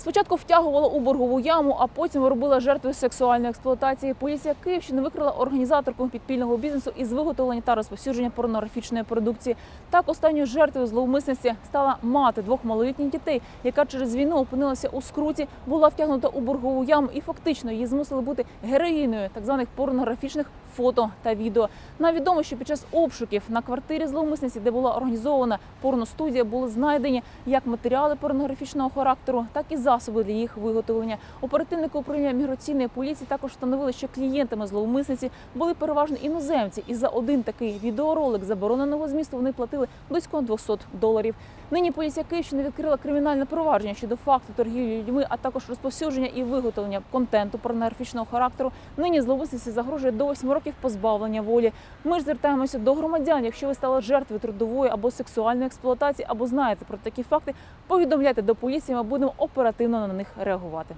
Спочатку втягувала у боргову яму, а потім робила жертвою сексуальної експлуатації. Поліція Київщини викрила організаторку підпільного бізнесу із виготовлення та розповсюдження порнографічної продукції. Так останньою жертвою зловмисниці стала мати двох малолітніх дітей, яка через війну опинилася у скруті, була втягнута у боргову яму і фактично її змусили бути героїною так званих порнографічних фото та відео. Нам відомо, що під час обшуків на квартирі зловмисниці, де була організована порностудія, були знайдені як матеріали порнографічного характеру, так і засоби для їх виготовлення. Оперативники управління міграційної поліції також встановили, що клієнтами зловмисниці були переважно іноземці, і за один такий відеоролик забороненого змісту вони платили близько 200 доларів. Нині поліція Київщини відкрила кримінальне провадження щодо факту торгівлі людьми, а також розповсюдження і виготовлення контенту порнографічного характеру. Нині зловмисниці загрожує до 8 років позбавлення волі. Ми ж звертаємося до громадян. Якщо ви стали жертвою трудової або сексуальної експлуатації, або знаєте про такі факти, повідомляйте до поліції. Ми будемо оперативно на них реагувати.